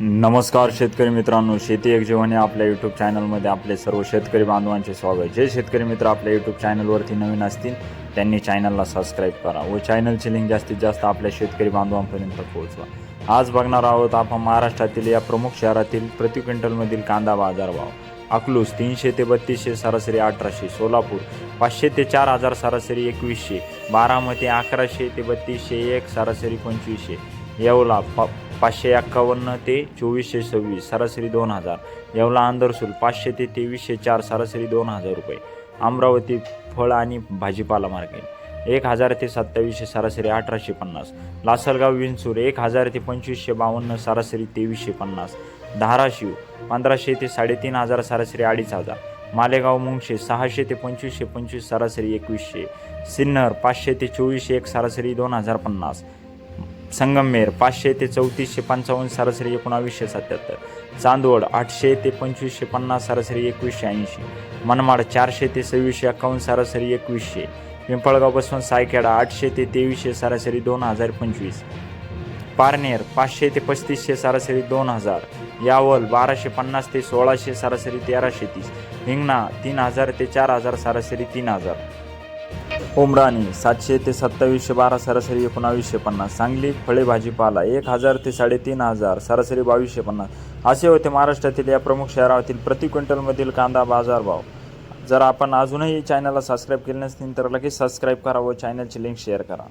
नमस्कार शेतकरी मित्रांनो शेती एक जीवन या आपल्या यूट्यूब चॅनलमध्ये आपले सर्व शेतकरी बांधवांचे स्वागत. जे शेतकरी मित्र आपल्या यूट्यूब चॅनलवरती नवीन असतील त्यांनी चॅनलला सबस्क्राईब करा व चॅनलची लिंक जास्तीत जास्त आपल्या शेतकरी बांधवांपर्यंत पोहोचवा. आज बघणार आहोत आपण महाराष्ट्रातील या प्रमुख शहरातील प्रति क्विंटलमधील कांदा बाजारभाव अकलूस तीनशे ते बत्तीसशे सरासरी अठराशे सोलापूर पाचशे ते चार हजार सरासरी एकवीसशे बारामती अकराशे ते बत्तीसशे एक सरासरी पंचवीसशे येवला पा पाचशे एक्कावन्न ते चोवीसशे सव्वीस सरासरी दोन हजार. येवला आंदरसूल पाचशे ते तेवीसशे चार सरासरी दोन हजार रुपये. अमरावती फळ आणि भाजीपाला मार्केट एक हजार ते सत्तावीसशे सरासरी अठराशे पन्नास. लासलगाव विंचूर एक हजार ते पंचवीसशे बावन्न सरासरी तेवीसशे पन्नास. धाराशिव पंधराशे ते साडेतीन हजार सरासरी अडीच हजार. मालेगाव मुंगशे सहाशे ते पंचवीसशे पंचवीस सरासरी एकवीसशे. सिन्नर पाचशे ते चोवीसशे एक सरासरी दोन हजार पन्नास. संगमनेर पाचशे ते चौतीसशे पंचावन्न सरासरी एकोणावीसशे सत्याहत्तर. चांदवड आठशे ते पंचवीसशे पन्नास सरासरी एकवीसशे ऐंशी. मनमाड चारशे ते सव्वीसशे एकावन्न सरासरी एकवीसशे. पिंपळगाव बसवंत सायखेडा आठशे ते तेवीसशे सरासरी दोन हजार पंचवीस. पारनेर पाचशे ते पस्तीसशे सरासरी दोन हजार. यावल बाराशे पन्नास ते सोळाशे सरासरी तेराशे तीस. हिंगणा तीन हजार ते चार हजार सरासरी तीन हजार. उमराणी सातशे ते सत्तावीसशे बारा सरासरी एकोणावीसशे पन्नास. सांगली फळे भाजीपाला एक हजार ते साडेतीन हजार सरासरी बावीसशे पन्नास. असे होते महाराष्ट्रातील या प्रमुख शहरातील प्रति क्विंटलमधील कांदा बाजारभाव. जर आपण अजूनही चॅनलला सबस्क्राईब केले नसतील तर लगेच सबस्क्राईब करा व चॅनलची लिंक शेअर करा.